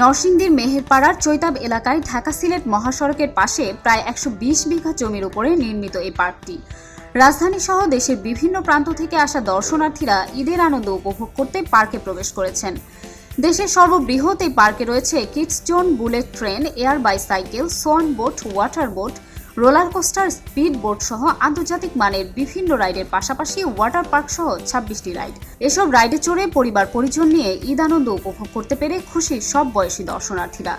নরসিংদীর মেহেরপাড়ার চৈতাব এলাকায় ঢাকা সিলেট মহাসড়কের পাশে প্রায় একশো বিশ বিঘা জমির উপরে নির্মিত এই পার্কটি। রাজধানী সহ দেশের বিভিন্ন প্রান্ত থেকে আসা দর্শনার্থীরা ঈদের আনন্দ উপভোগ করতে পার্কে প্রবেশ করেছেন। দেশের সর্ববৃহৎ এই পার্কে রয়েছে kids zone bullet train, air bicycle, swan boat, water boat roller coaster speed boat সহ আন্তর্জাতিক মানের বিভিন্ন রাইডের পাশাপাশি ওয়াটার পার্ক সহ ছাব্বিশটি রাইড। এসব রাইডে চড়ে পরিবার পরিজন নিয়ে ঈদ আনন্দ উপভোগ করতে পেরে খুশি সব বয়সী দর্শনার্থীরা।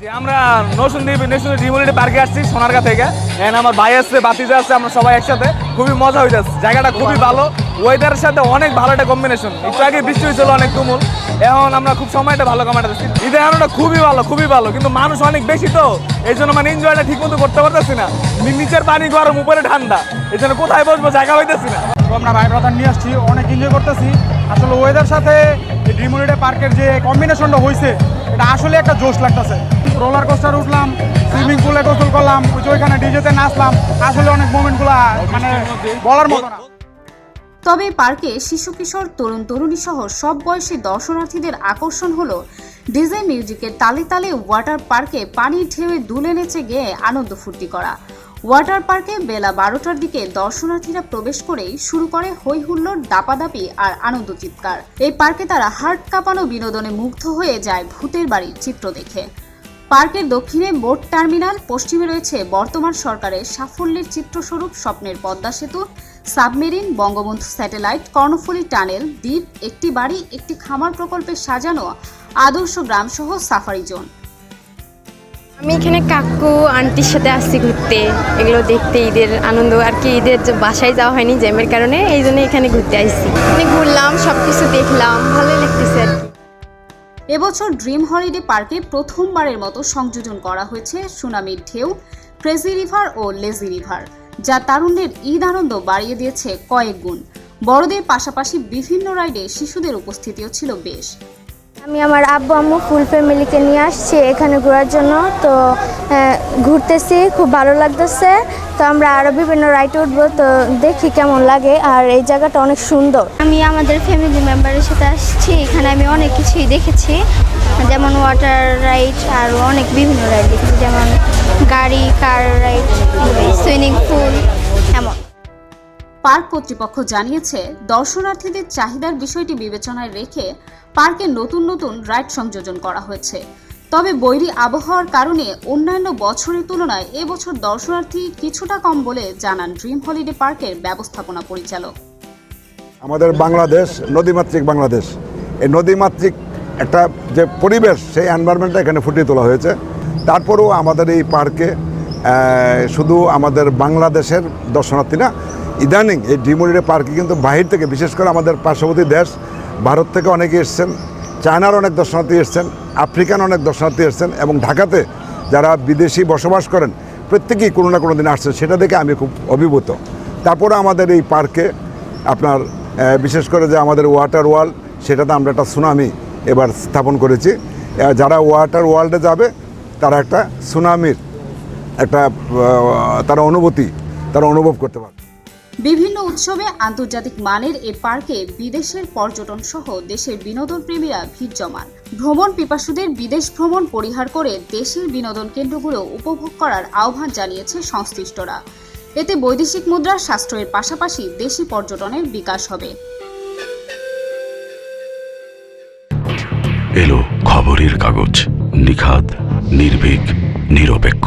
যে আমরা নৌসুন্দীপ ন্যাশনাল ডিমোলিটি পার্কে আসছি, সোনারগা থেকে। এখানে আমার ভাই আসছে বাতিজা আসছে আমরা সবাই একসাথে। খুবই মজা হইতেছে। জায়গাটা খুবই ভালো। ওয়েদারের সাথে অনেক ভালো একটা কম্বিনেশন একটু আগে বৃষ্টি হয়েছিল, অনেক তুমুল। এখন আমরা খুব সময়টা ভালো কামাতেছি ঈদের আনন্দটা খুবই ভালো খুবই ভালো, কিন্তু মানুষ অনেক বেশি তো। এই জন্য মানে এনজয়টা ঠিক মতো করতে পারতেছি না। নিচের পানি গরম উপরে ঠান্ডা। এই জন্য কোথায় বসবো, জায়গা হইতেছি না। আমরা ভাই ব্রাদার নিয়ে আসছি, অনেক এনজয় করতেছি। আসলে ওয়েদার সাথে ড্রিমোলিডে পার্কের যে কম্বিনেশনটা হয়েছে এটা আসলে একটা জোশ লাগতেছে। রোলার কোস্টার উঠলাম সুইমিং পুলে গোসল করলাম ওইখানে ডিজেতে নাচলাম। আসলে অনেক মোমেন্টগুলো মানে বলার মতো না। তবে পার্কে শিশু, কিশোর, তরুণ, তরুণী সহ সব বয়সী দর্শনার্থীদের আকর্ষণ হলো ডিজে মিউজিকের তালে তালে ওয়াটার পার্কে পানির ঢেউয়ে দুলে নেচে গিয়ে আনন্দ ফুর্তি করা। ওয়াটার পার্কে বেলা বারোটার দিকে দর্শনার্থীরা প্রবেশ করেই শুরু করে হই হুল্লোড় দাপাদাপি আর আনন্দ চিৎকার। এই পার্কে তারা হার্ট কাঁপানো বিনোদনে মুগ্ধ হয়ে যায় ভূতের বাড়ির চিত্র দেখে। পার্কের দক্ষিণে বোট টার্মিনাল, পশ্চিমে রয়েছে বর্তমান সরকারের সাফল্যের চিত্রস্বরূপ স্বপ্নের পদ্মা সেতু, submarine, Bangabandhu satellite, Karnaphuli tunnel, দ্বীপ, একটি বাড়ি, একটি খামার প্রকল্পে সাজানো আদর্শ গ্রাম সহ সাফারি জোন। আমি এখানে কাকু, আন্টির সাথে আসছি ঘুরতে। এগুলো দেখতে ঈদের আনন্দ, আর কি ঈদের বাসায় যাওয়া হয়নি জ্যামের কারণে, এই জন্য এখানে ঘুরতে আসছি। এখানে ঘুরলাম সব কিছু দেখলাম, ভালোই লাগতেছে আর কি। এবছর ড্রিম হলিডে পার্কে প্রথমবারের মতো সংযোজন করা হয়েছে সুনামির ঢেউ, ক্রেজি রিভার ও লেজি রিভার, যা তারুণ্যের ঈদ আনন্দ বাড়িয়ে দিয়েছে কয়েক গুণ। বড়দের পাশাপাশি বিভিন্ন রাইডে শিশুদের উপস্থিতিও ছিল বেশ। আমি আমার আব্বু, আম্মু ফুল ফ্যামিলিকে নিয়ে আসছি এখানে ঘোরার জন্য। তো ঘুরতেছি, খুব ভালো লাগতেছে। তো আমরা আরও বিভিন্ন রাইড উঠবো, তো দেখি কেমন লাগে। আর এই জায়গাটা অনেক সুন্দর। আমি আমাদের ফ্যামিলি মেম্বারের সাথে আসছি, এখানে আমি অনেক কিছুই দেখেছি। যেমন ওয়াটার রাইড আর অনেক বিভিন্ন রাইড দেখেছি, যেমন গাড়ি কার রাইড সুইমিং পুল এমন। পার্ক কর্তৃপক্ষ জানিয়েছে, দর্শনার্থীদের চাহিদার বিষয়টি বিবেচনায় রেখে পার্কে নতুন নতুন রাইড সংযোজন করা হয়েছে। তবে বৈরী আবহাওয়ার কারণে অন্যান্য বছরের তুলনায় এবছর দর্শনার্থী কিছুটা কম বলে জানান ড্রিম হলিডে পার্কের ব্যবস্থাপনা পরিচালক। আমাদের বাংলাদেশ, নদীমাতৃক বাংলাদেশ। এই নদীমাতৃক একটা যে পরিবেশ, সেই এনভায়রনমেন্টটা এখানে ফুটিয়ে তোলা হয়েছে। তারপরেও আমাদের এই পার্কে শুধু আমাদের বাংলাদেশের দর্শনার্থী না, ইদানিং এই ডিমোরিডে পার্কে কিন্তু বাহির থেকে, বিশেষ করে আমাদের পার্শ্ববর্তী দেশ ভারত থেকে অনেকে এসছেন, চায়নার অনেক দর্শনার্থী এসছেন, আফ্রিকান অনেক দর্শনার্থী এসছেন এবং ঢাকাতে যারা বিদেশি বসবাস করেন, প্রত্যেকেই কোনো না কোনো দিন আসছেন, সেটা দেখে আমি খুব অভিভূত। তারপরে আমাদের এই পার্কে আপনার বিশেষ করে যে আমাদের ওয়াটার ওয়াল সেটাতে আমরা একটা সুনামি এবার স্থাপন করেছি। যারা ওয়াটার ওয়ার্ল্ডে যাবে, তারা একটা সুনামির একটা তারা অনুভূতি, তারা অনুভব করতে পারবে। বিভিন্ন উৎসবে আন্তর্জাতিক মানের এ পার্কে বিদেশের পর্যটন সহ দেশের বিনোদন প্রেমীরা ভিড় জমান। ভ্রমণ পিপাসুদের বিদেশ ভ্রমণ পরিহার করে দেশের বিনোদন কেন্দ্রগুলো উপভোগ করার আহ্বান জানিয়েছে সংশ্লিষ্টরা। এতে বৈদেশিক মুদ্রার সাশ্রয়ের পাশাপাশি দেশি পর্যটনের বিকাশ হবে। এলো খবরের কাগজ নিখাত নির্ভীক, নিরপেক্ষ।